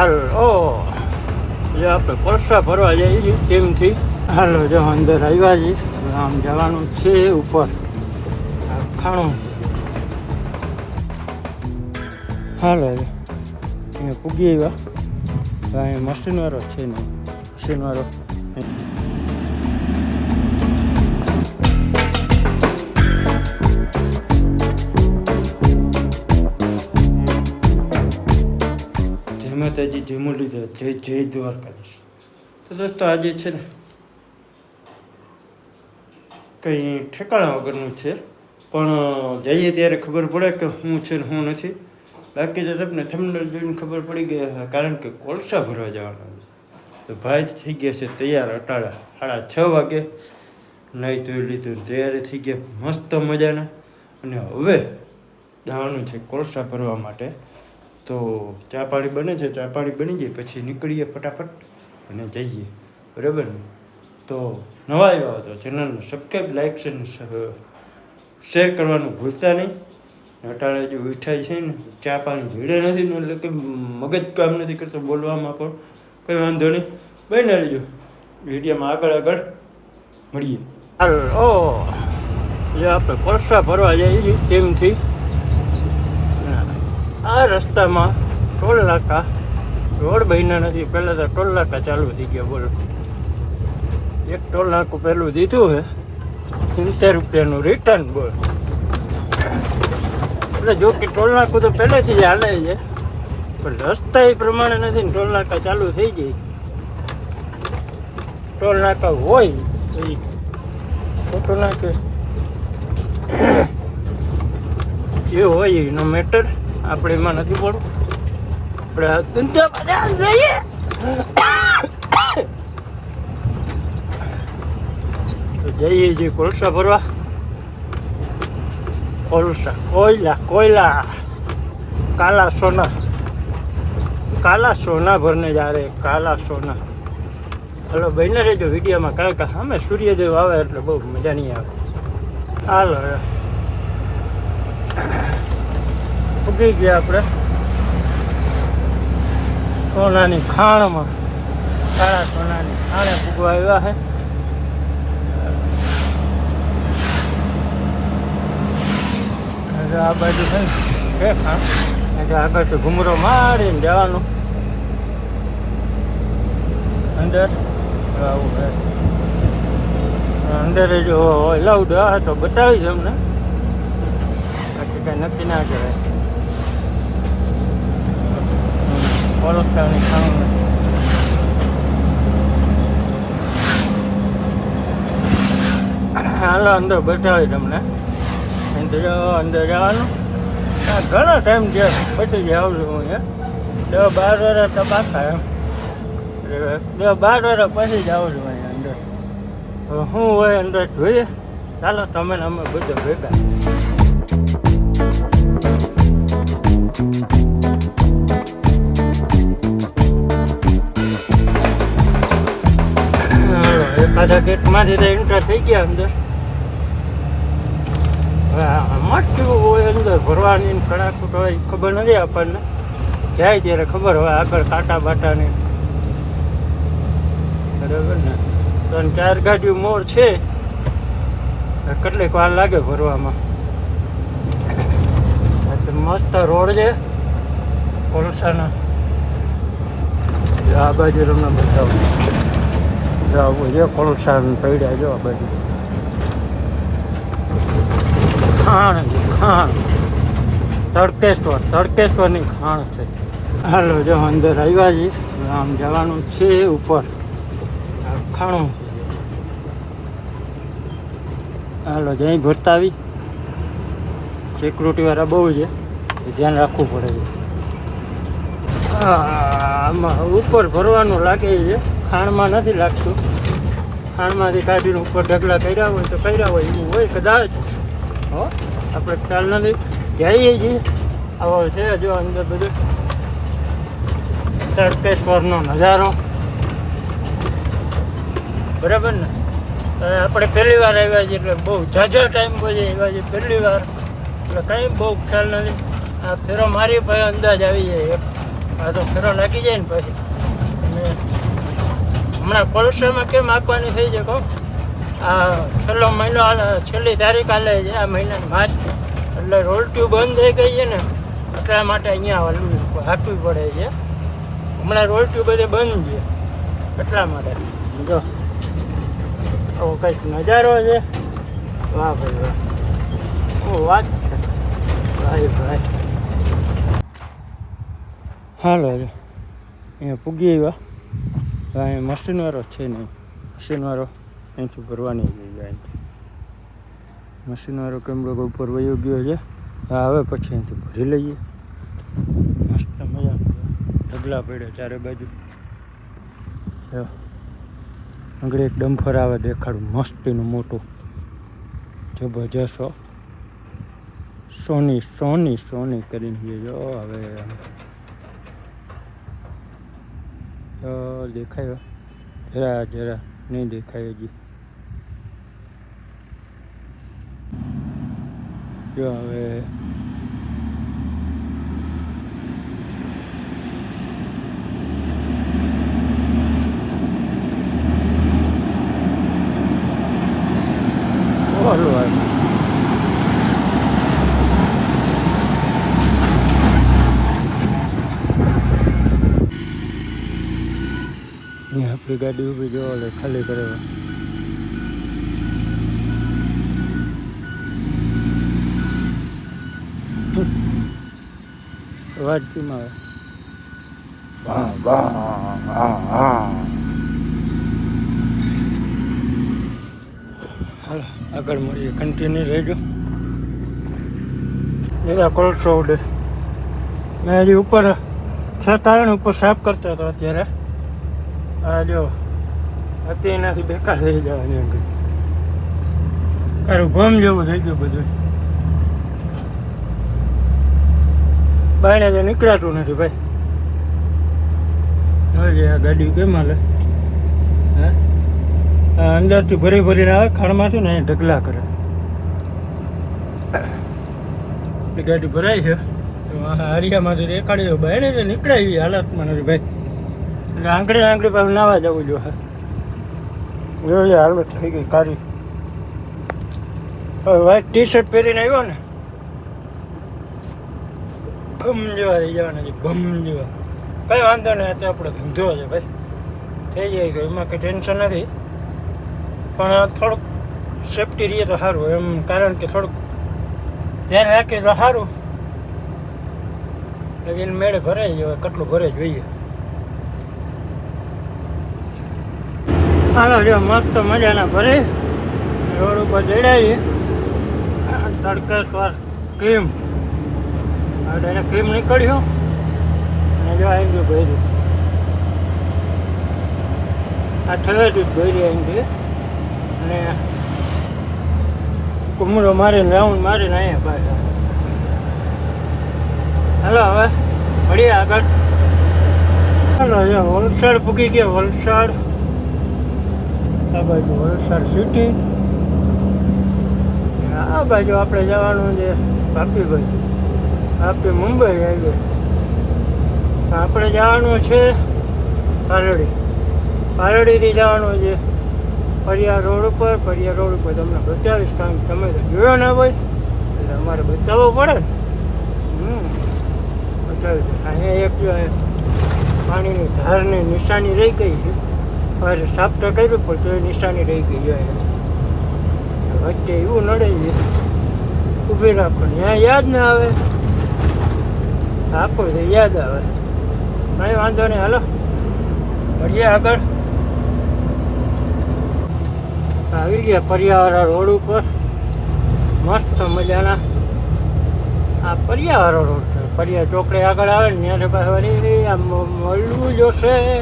હાલો જે આપણે કોલસા ફરવા જઈએ ટીમથી હાલો, જો અંદર આવ્યા છીએ. આમ જવાનું છે ઉપર. ખાણું. હાલો અહીંયા પૂગી આવ્યા. અહીંયા મશીનવાળો છે ને, મશીનવાળો. માતાજી જય મુરલીધર જય જય દ્વારકાધીશ. તો દોસ્તો, આજે છે ને કંઈ ઠેકાણા વગરનું છે, પણ જઈએ ત્યારે ખબર પડે કે હું છે ને હું નથી. બાકી તો તમને થંબનેલ જોઈને ખબર પડી ગઈ કારણ કે કોલસા ભરવા જવાના તો ભાઈ થઈ ગયા છે તૈયાર અટાળા સાડા છ વાગે. નહીં ધોઈ લીધું તૈયારી થઈ ગયા, મસ્ત મજાના. અને હવે જવાનું છે કોલસા ભરવા માટે. તો ચા પાણી બને છે, ચા પાણી બની જાય, પછી નીકળીએ ફટાફટ અને જઈએ. બરાબર ને? તો નવા આવ્યા હતો ચેનલને સબસ્ક્રાઈબ લાઈક છે ને શેર કરવાનું ભૂલતા નહીં. અટાળે જે જો છે ને, ચા પાણી ભીડે નથી ને, એટલે કે મગજ કામ નથી કરતો બોલવામાં પણ. કંઈ વાંધો નહીં. બને રહેજો. વિડીયોમાં આગળ આગળ મળીએ. ઓ જે આપણે કોસ્ટા ભરવા જઈએ છીએ ટીમથી આ રસ્તામાં ટોલ નાકા રોડ બન્યા નથી. પહેલાં તો ટોલ નાકા ચાલુ થઈ ગયા, બોલો. એક ટોલ નાકું પહેલું દીધું છે સિત્તેર રૂપિયાનું રિટર્ન બોલ. એટલે જો કે ટોલ નાકું તો પહેલેથી જ હાલે છે. પણ રસ્તા એ પ્રમાણે નથી ને ટોલ નાકા ચાલુ થઈ જાય ટોલ નાકા હોય, તો એ ખોટું નાકે જે હોય એનો મેટર આપણે એમાં નથી પડવું. આપણે ધંધા જઈએ તો જઈએ છીએ કોલસા ભરવા. કોલસા, કોયલા કોયલા. કાલા સોના. કાલા સોના ભરને જા રે કાલા સોના. હલો બહેને રહેજો વિડીયોમાં, કારણ કે અમે સૂર્યદેવ આવે એટલે બહુ મજા નહીં આવે. હાલો. હવે. ગયા આપણે. સોનાની ખાણમાં. કાળા સોનાની ખાણે પૂગવા આવ્યા છે આ બાજુ છે ને ખાણ. આગળથી ઘૂમરો મારીને જવાનું. અંદર? આવું છે અંદર જો લાઉડ હશે તો બતાવીશ અમને બાકી કાંઈ નક્કી ના કહેવાય કોલસ્ટારની ખાવાનું. હાલો, અંદર બતાવી તમને. અંદર અંદર જવાનું ઘણો ટાઈમ છે પછી જ આવું છું હું દસ બાર વર્ષ તો પાકા એમ. દસ બાર વર્ષ પછી જ આવું છું અહીંયા અંદર. શું હોય અંદર જોઈએ. ચાલો, તમે અમે બધા ભેગા. એકાદા ગેટમાંથી તો એન્ટર થઈ ગયા અંદર. આમાં હોય અંદર ભરવાની કડાકૂટ હોય ખબર નથી આપણને. જાય ત્યારે ખબર હોય આગળ કાંટા બાટાની. બરાબર ને? ત્રણ ચાર ગાડીઓ મોર છે. કેટલીક વાર લાગે ભરવામાં. મસ્ત રોડ છે, કોલસાના. આ બાજુ તમને બતાવું. જો છે. કોલસાના પડ્યા જો આ બાજુ. ખાણ છે, ખાણ. તડકેશ્વર તડકેશ્વરની ખાણ છે. હાલો જો અંદર આવ્યા છીએ. આમ જવાનું છે ઉપર. ખાણું. હાલો જઈ ભરતા આવી. સિક્યુરિટી વાળા બહુ છે. ધ્યાન રાખવું પડે છે. આમાં ઉપર ભરવાનું લાગે છે. ખાણમાં નથી લાગતું. ખાણમાંથી કાઢીને ઉપર ઢગલા કર્યા હોય તો કર્યા હોય, એવું હોય કદાચ. હો, આપણે ખ્યાલ નથી. જઈએ છીએ. આવો છે જો અંદર બધું. તડકેશ્વરનો નજારો. બરાબર ને? આપણે પહેલી વાર આવ્યા છીએ એટલે બહુ ઝાઝા ટાઈમ પછી આવ્યા છીએ પહેલી વાર. એટલે કંઈ બહુ ખ્યાલ નથી. આ ફેરો મારી પાસે અંદાજ આવી જાય. આ તો ફેરો લાગી જાય ને પછી. અને હમણાં કોલસામાં કેમ આપવાની થઈ છે કહો? આ છેલ્લો મહિનો છેલ્લી તારીખ હાલે છે, આ મહિનાની માર્ચ. એટલે રોલટી બંધ થઈ ગઈ છે ને, એટલા માટે અહીંયા હલવું આપવી પડે છે. હમણાં રોલટી બધે બંધ છે, એટલા માટે. જો, આવો કંઈક નજારો છે. વાહ ભાઈ, વાહ. ઓ વાત છે? ભાઈ ભાઈ. હાલો. અહીંયા પૂગી આવ્યા. અહીંયા મશીનવાળો છે નહીં મશીનવાળો અહીંથી ભરવાની જઈ અહીંથી મશીનવાળો કેમડો ઉપર વયો ગયો છે. આવે પછી અહીંથી ભરી લઈએ. મસ્ત મજા ઢગલા પડ્યા ચારે બાજુ. આગળ એક ડમ્ફર આવે, દેખાડું મસ્તીનું મોટું. જબરજસ્ત. સોની સોની સોની કરીને જો હવે તો દેખાયો જરા જરા નહીં દેખાય હજી જો હવે ઓલું આવ્યું અહીંયા આપણી ગાડી ઊભી જો ખાલી કરે. અવાજ કેમ આવે? આગળ મળીએ કન્ટિન્યુ રહેજો એવા કોલસો ઉડે. મેં હજી ઉપર છ તારણ ઉપર સાફ કરતો હતો અત્યારે. આ જો, અત્યારે એનાથી બેકાર થઈ જવાની આગળ કારું ગમ જેવું થઈ ગયું બધું. બાયણે તો નીકળાતું નથી ભાઈ. હવે આ ગાડી કેમ હાલે? હે? અંદરથી ભરી ભરીને આવે ખાણમાંથી ને અહીં ઢગલા કરે. એ ગાડી ભરાઈ છે. હારિયામાંથી દો. બાયણે તો નીકળાય એવી હાલતમાં નથી ભાઈ. આંગળી આંગળી પાસે નાવા જવું જોઈએ જોઈએ હાલત થઈ ગઈ કાઢી. હવે વ્હાઈટ ટી શર્ટ પહેરીને આવ્યો ને ભમ જેવા થઈ જવાના છે ભમ જેવા. કઈ વાંધો નહીં તો આપણો ધંધો છે ભાઈ. થઈ જાય તો એમાં કંઈ ટેન્શન નથી. પણ થોડુંક સેફટી રહીએ તો સારું એમ કારણ કે થોડુંક ધ્યાન રાખીએ તો સારું. એટલે મેળે ભરાઈ જાય કેટલું ભરે જોઈએ. હાલો જો મસ્ત મજાના ભરે. રોડ ઉપર જડાવીએ તડકેશ્વર કીમ હવે એને કીમ નીકળ્યો. અને જો આવી ગયું ભર્યું. આ ઠવેથી જ આવી અહીંથી. અને કુમરો મારીને, રાઉન્ડ મારીને અહીંયા પાછા. હાલો હવે, મળીએ આગળ. હાલો, જો વલસાડ પૂગી ગયા, વલસાડ. આ બાજુ વલસાડ સિટી આ બાજુ આપણે જવાનું છે બાપી બાજુ. વાપી મુંબઈ હાઈવે આપણે જવાનું છે પાલડી. પાલડીથી જવાનું છે પરિયા રોડ ઉપર. પરિયા રોડ ઉપર તમને બતાવીશ કારણ કે તમે તો જોયો ના હોય. એટલે અમારે બતાવવો પડે ને. હમ. બતાવીશ અહીંયા એક પાણીની ધારની નિશાની રહી ગઈ છે. હવે સાફ તો કર્યું, પણ તો નિશાની રહી ગઈ હોય. વચ્ચે એવું નડે, ઊભી રાખો ત્યાં યાદ ના આવે. આપો તો યાદ આવે. કંઈ વાંધો નહીં, હાલો. મળીએ આગળ. આવી ગયા પર્યાવરણ રોડ ઉપર. મસ્ત મજાના. આ પર્યાવરણ રોડ છે. પર્યા ચોકડી આગળ આવે ને ત્યાં પાસે આમ મળવું જોશે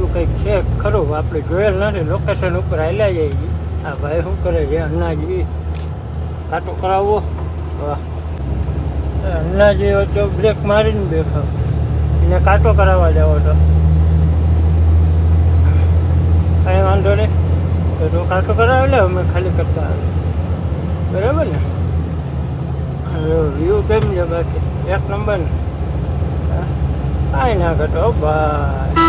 એવું કંઈક છે? ખરું, આપણે જોયેલ નથી. લોકેશન ઉપર હાલ્યા જઈએ આ ભાઈ શું કરે છે? અન્નાજી કાટો કરાવવો વાહ. અન્નાજી તો બ્રેક મારીને બેઠો. એને કાંટો કરાવવા જવો તો કાંઈ વાંધો નહીં. તું કાંટો કરાવી લે, અમે ખાલી કરતા આવે બરાબર ને? વ્યૂ કેમ છે બાકી? એક નંબર ને. કાંઈ ના ઘટો ભાઈ.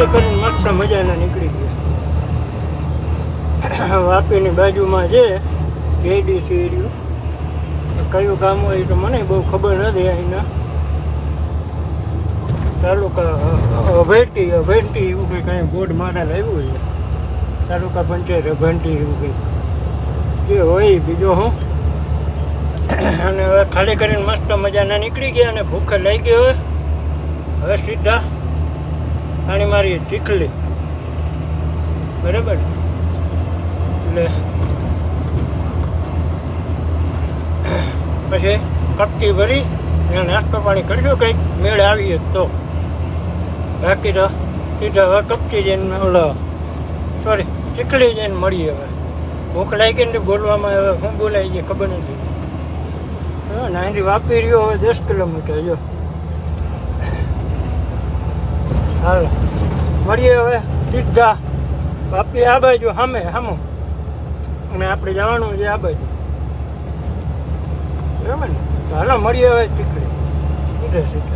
એટલે કરીને મસ્ત મજાના નીકળી ગયા. વાપીની બાજુમાં છે જેડીસી એરિયું કયું ગામ હોય તો મને બહુ ખબર નથી અહીંના. તાલુકા અભેટી અભેટી એવું કંઈ કાંઈ બોર્ડ મારા લાવ્યું છે. તાલુકા પંચાયત અભેટી એવું કંઈક. જે હોય બીજો હું. અને હવે ખાલી કરીને મસ્ત મજાના નીકળી ગયા અને ભૂખે લઈ ગયો. હવે સીધા પાણી મારી ચીખલી. બરાબર? એટલે પછી કટકી ભરી અને નાસ્તો પાણી કરીશું કંઈક. મેળ આવીએ તો. બાકી તો સીધા હવે કપચી જઈને ઓલો સોરી ચીખલી જઈને મળીએ હવે. ભૂખ લાગી ને બોલવામાં હવે હું બોલાઈ ગઈ ખબર નથી. નાની વાપી રહ્યો હવે દસ કિલોમીટર, જો. હાલો મળીએ હવે સીધા બાપી, આ બાજુ સામે સામો અને આપણે જવાનું છે આ બાજુ. બરાબર ને? હાલો, મળીએ હવે ચીકડી સીધે સીધે.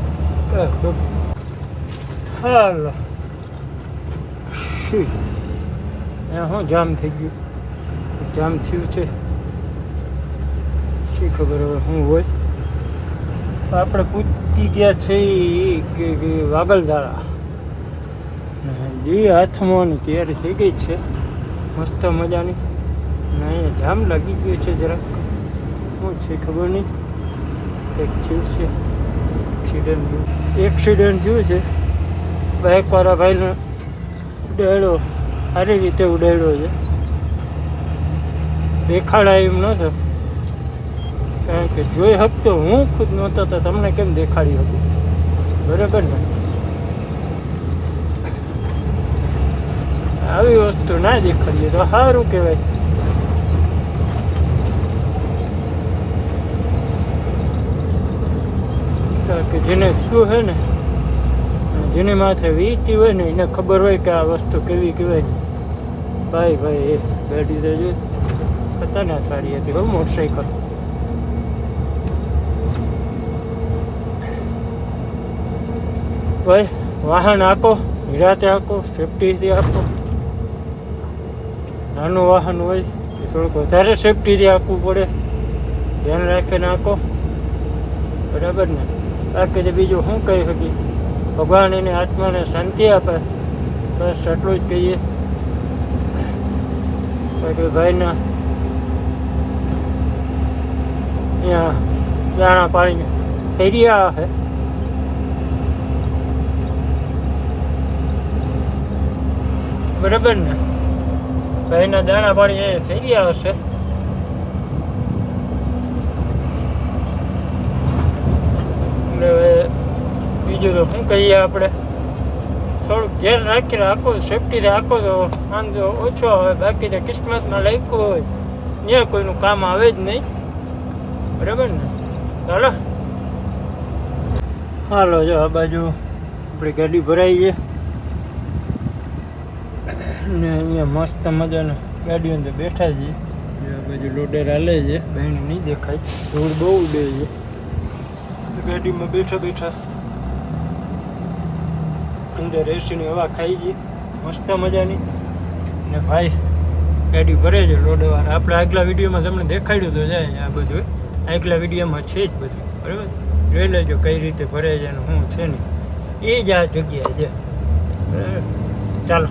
હાલો. શી? શું જામ થઈ ગયું. જામ થયું છે. શી ખબર હવે શું હોય? આપણે પૂછી ગયા છે કે વાગલધારા. ને જે હાથમાં ની તૈયારી થઈ ગઈ છે. મસ્ત મજાની. ને અહીંયા જામ લાગી ગયું છે જરાક. શું છે ખબર નહીં. કંઈક થયું છે. એક્સિડન્ટ થયું. એક્સિડન્ટ થયું છે. બાઇકવાળા ભાઈનો ઉડાડ્યો. સારી રીતે ઉડાડ્યો છે. દેખાડાય એમ નહોતો. કારણ કે જોઈ શકતો હું ખુદ નહોતો તો તમને કેમ દેખાડી શકું? બરાબર ને? આવી વસ્તુ ના દેખાડીએ તો સારું કહેવાય. કે જેને શું છે ને, જેની માથે વીતી હોય ને, એને ખબર હોય કે આ વસ્તુ કેવી કહેવાય. ભાઈ ભાઈ, એ ગાડી દેજો ખતરનાક સારી હતી બહુ મોટરસાઈકલ ભાઈ, વાહન આંકો નિરાતે આંકો સેફટીથી આંકો નાનું વાહન હોય એ થોડુંક વધારે સેફટીથી આંકવું પડે. ધ્યાન રાખીને આંકો બરાબર ને? બાકી તો બીજું શું કહી શકી ભગવાન એની આત્માને શાંતિ આપે. બસ એટલું જ કહીએ. બાકી ભાઈના અહીંયા દાણા પાણીને ફેરિયા છે બરાબર ને? ભાઈના દાણા પાણી એ થઈ ગયા હશે. બીજું તો શું કહીએ આપણે? થોડુંક ધ્યાન રાખીને આખો સેફટીથી આખો તો આમ જો ઓછો આવે, બાકી તો કિસ્મતમાં લખ્યું હોય. ત્યાં કોઈનું કામ આવે જ નહીં. બરાબર ને? ચાલો હાલો, જો આ બાજુ આપણી ગાડી ભરાઈ છે ને અહીંયા મસ્ત મજાના ગાડીઓ અંદર બેઠા છીએ. બાજુ લોડર હાલે છે. બહેન નહીં દેખાય. ધૂળ બહુ ઉડે છે. ગાડીમાં બેઠા બેઠા અંદર એસીની હવા ખાઈ ગઈ. મસ્ત મજાની. ને ભાઈ, ગાડી ભરે છે લોડવાર આપણે આગલા વિડીયોમાં તમને દેખાડ્યું તો જાય આ બધું. આગલા વિડીયોમાં છે જ બધું. બરાબર? જોઈ લેજો કઈ રીતે ભરે છે અને શું છે નહીં એ જ આ જગ્યાએ છે. ચાલો.